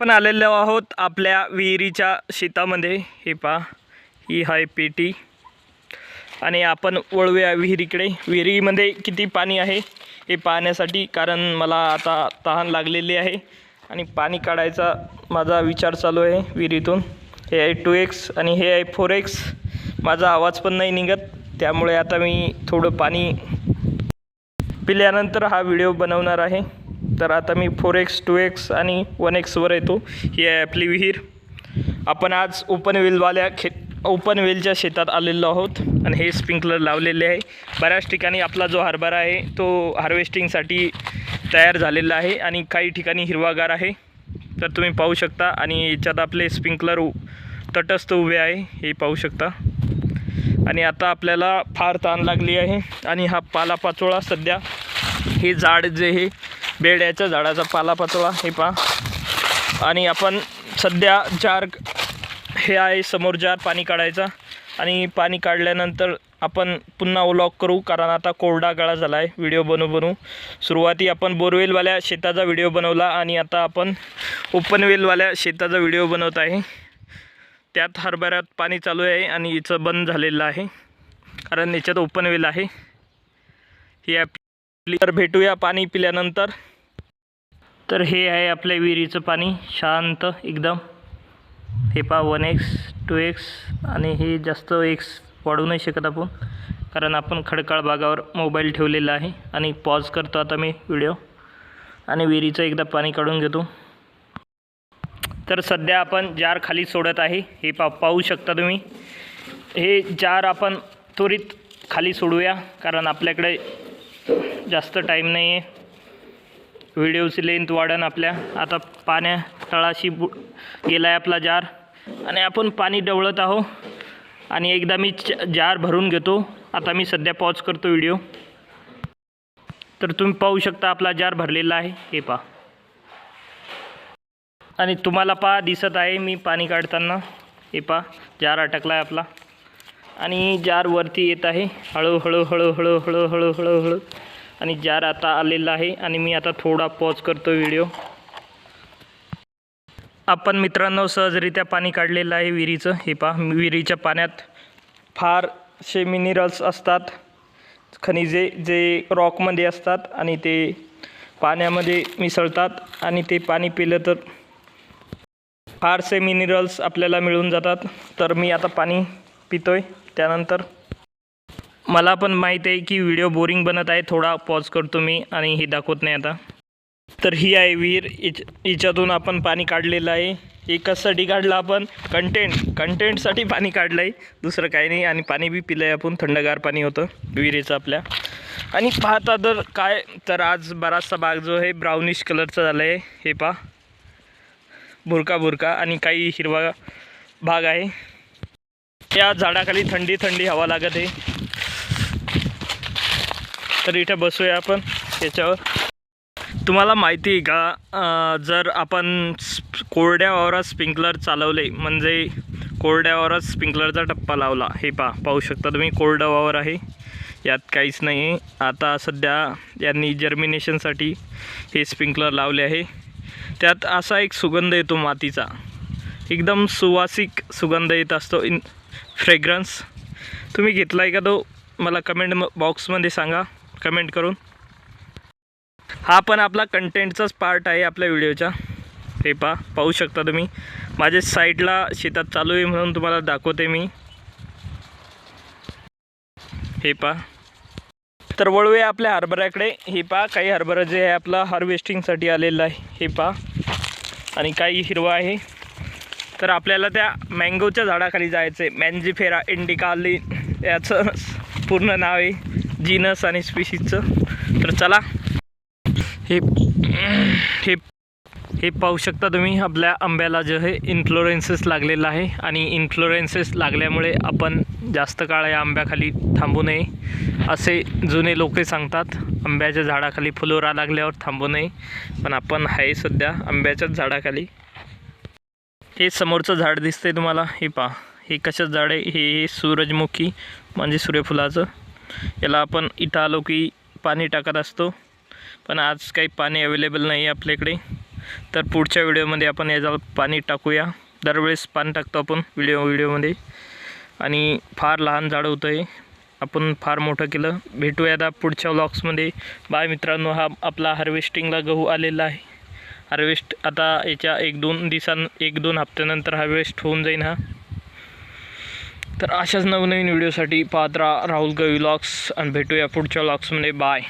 आपण आलेलो आहोत आपल्या विहिरीच्या शेतामध्ये. हे पा ही हाय पेटी. आणि आपण वळूया विहिरीकडे. विहिरीमध्ये किती पाणी आहे हे पाहण्यासाठी कारण मला आता तहान लागलेली आहे. आणि पाणी काढायचा माझा विचार चालू आहे विहिरीतून. हे आहे टू एक्स आणि हे आहे फोर एक्स. माझा आवाज पण नाही निघत त्यामुळे आता मी थोडं पाणी पिल्यानंतर हा व्हिडिओ बनवणार आहे. तर आता मी फोर एक्स टू एक्स आणि वन एक्सवर येतो. ही आहे आपली विहीर. आपण आज ओपन वेलवाल्या खे ओपन वेलच्या शेतात आलेलो आहोत आणि हे स्प्रिंकलर लावलेले आहे. बऱ्याच ठिकाणी आपला जो हरभरा आहे तो हार्वेस्टिंगसाठी तयार झालेला आहे आणि काही ठिकाणी हिरवागार आहे. तर तुम्ही पाहू शकता आणि याच्यात आपले स्प्रिंकलर उ तटस्थ उभे आहे हे पाहू शकता. आणि आता आपल्याला फार ताण लागली आहे आणि हा पालापाचोळा सध्या हे झाड जे हे बेड्याच्या झाडाचा पालापाचोळा हे पहा. आणि आपण सध्या जार हे आहे समोर जार पाणी काढायचा. आणि पाणी काढल्यानंतर आपण पुन्हा ओलॉक करू कारण आता कोरडा गळा झाला आहे व्हिडिओ बनवू बनवू सुरुवाती आपण बोरवेलवाल्या शेताचा व्हिडिओ बनवला आणि आता आपण ओपनवेलवाल्या शेताचा व्हिडिओ बनवत आहे. त्यात हरभऱ्यात पाणी चालू आहे आणि हिचं बंद झालेलं आहे कारण याच्यात ओपन वेल आहे. ही आपली तर भेटूया पाणी पिल्यानंतर. तर हे आहे आपल्या विहिरीचं पाणी शांत एकदम. हे पहा वन एक्स टू एक्स आणि हे जास्त एक्स वाढवू नाही शकत आपण कारण आपण खडकाळ भागावर मोबाईल ठेवलेला आहे आणि पॉज करतो आता मी व्हिडिओ आणि विहिरीचं एकदा पाणी काढून घेतो. तर सध्या आपण जार खाली सोडत आहे हे पा पाहू शकता तुम्ही. हे जार आपण त्वरित खाली सोडूया कारण आपल्याकडे जास्त टाईम नाही आहे व्हिडिओची लेंथ वाढन आपल्या. आता पाण्या तळाशी बु गेला आहे आपला जार. आणि आपण पाणी डवळत आहो आणि एकदा मी च जार भरून घेतो. आता मी सध्या पॉज करतो व्हिडिओ. तर तुम्ही पाहू शकता आपला जार भरलेला आहे. हे पहा. आणि तुम्हाला पहा दिसत आहे मी पाणी काढताना. हे पहा जार अटकला आहे आपला. आणि जार वरती येत आहे. हळूहळू हळूहळू हळूहळू हळूहळू. आणि जार आता आलेला आहे आणि मी आता थोडा पॉज करतो व्हिडिओ आपण मित्रांनो सहजरित्या पाणी काढलेलं आहे विहिरीचं. हे पहा विहिरीच्या पाण्यात फारसे मिनरल्स असतात. खनिजे जे रॉकमध्ये असतात आणि ते पाण्यामध्ये मिसळतात आणि ते पाणी पिलं तर फारसे मिनरल्स आपल्याला मिळून जातात. तर मी आता पाणी पितो आहे त्यानंतर मला पण माहीत आहे की व्हिडिओ बोरिंग बनत आहे थोडा पॉज करतो मी आणि हे दाखवत नाही आता. तर ही आहे विहीर हिच हिच्यातून आपण पाणी काढलेलं आहे. हे काढलं आपण कंटेंट कंटेंटसाठी पाणी काढलं आहे दुसरं काही नाही आणि पाणी बी पिलं आहे आपण थंडगार पाणी होतं विहिरीचं आपल्या. आणि पाहता तर काय तर आज बराचसा भाग जो आहे ब्राउनिश कलरचा झाला आहे हे पहा. भुरका भुरका आणि काही हिरवा भाग आहे. या झाडाखाली थंडी थंडी हवा लागत आहे. तर इथे बसूया आपण याच्यावर. तुम्हाला माहिती आहे का जर आपण कोरड्या वावरात स्प्रिंकलर चालवले म्हणजे कोरड्या वावरात स्प्रिंकलरचा टप्पा लावला हे पा पाहू शकता तुम्ही कोरडं वावर आहे यात काहीच नाही. आहे आता सध्या यांनी जर्मिनेशनसाठी हे स्प्रिंकलर लावले आहे. त्यात असा एक सुगंध येतो मातीचा. एकदम सुवासिक सुगंध येत असतो इन फ्रेग्रन्स तुम्ही घेतला आहे का तो मला कमेंट म बॉक्समध्ये सांगा. कमेंट करून. हा पण आपला कंटेंटचाच पार्ट आहे आपल्या व्हिडिओच्या ते पा पाहू शकता तुम्ही. माझ्या साईडला शेतात चालू आहे म्हणून तुम्हाला दाखवते मी. हे पा. तर वळूया आपल्या हरभऱ्याकडे. हे पा काही हरभरा जे आहे आपला हार्वेस्टिंगसाठी आलेला आहे. हे पा. आणि काही हिरवा आहे. तर आपल्याला त्या मँगोच्या झाडाखाली जायचं आहे मॅन्झिफेरा इंडिकाली याचं पूर्ण नाव आहे. जीनस आणि स्पीशीजचं. तर चला. हे हे हे पाहू शकता तुम्ही आपल्या आंब्याला जे आहे इन्फ्लोरेन्सेस लागलेला आहे. आणि इन्फ्लोरेन्सेस लागल्यामुळे आपण जास्त काळ या आंब्याखाली थांबू नये असे जुने लोक सांगतात. आंब्याच्या झाडाखाली फुलोरा लागल्यावर थांबू नये. पण आपण आहे सध्या आंब्याच्याच झाडाखाली. हे समोरचं झाड दिसतंय तुम्हाला. हे पहा. हे कशाचं झाड आहे? हे सूरजमुखी म्हणजे सूर्यफुलाचं. याला आपण इथं आलो की पाणी टाकत असतो. पण आज काही पाणी अवेलेबल नाही आहे आपल्याकडे. तर पुढच्या व्हिडिओमध्ये आपण याचा पाणी टाकूया. दरवेळेस पाणी टाकतो आपण व्हिडिओ व्हिडिओमध्ये. आणि फार लहान झाड होतं आहे आपण फार मोठं केलं. भेटूया आता पुढच्या व्लॉग्समध्ये बाय मित्रांनो हा आपला हार्वेस्टिंगला गहू आलेला आहे. हार्वेस्ट आता याच्या एक दोन दिवसां एक दोन हप्त्यानंतर हार्वेस्ट होऊन जाईन हा. तर अशाच नवनवीन व्हिडिओसाठी पाहत राहा राहुल गवी लॉक्स आणि भेटूया पुढच्या लॉक्समध्ये बाय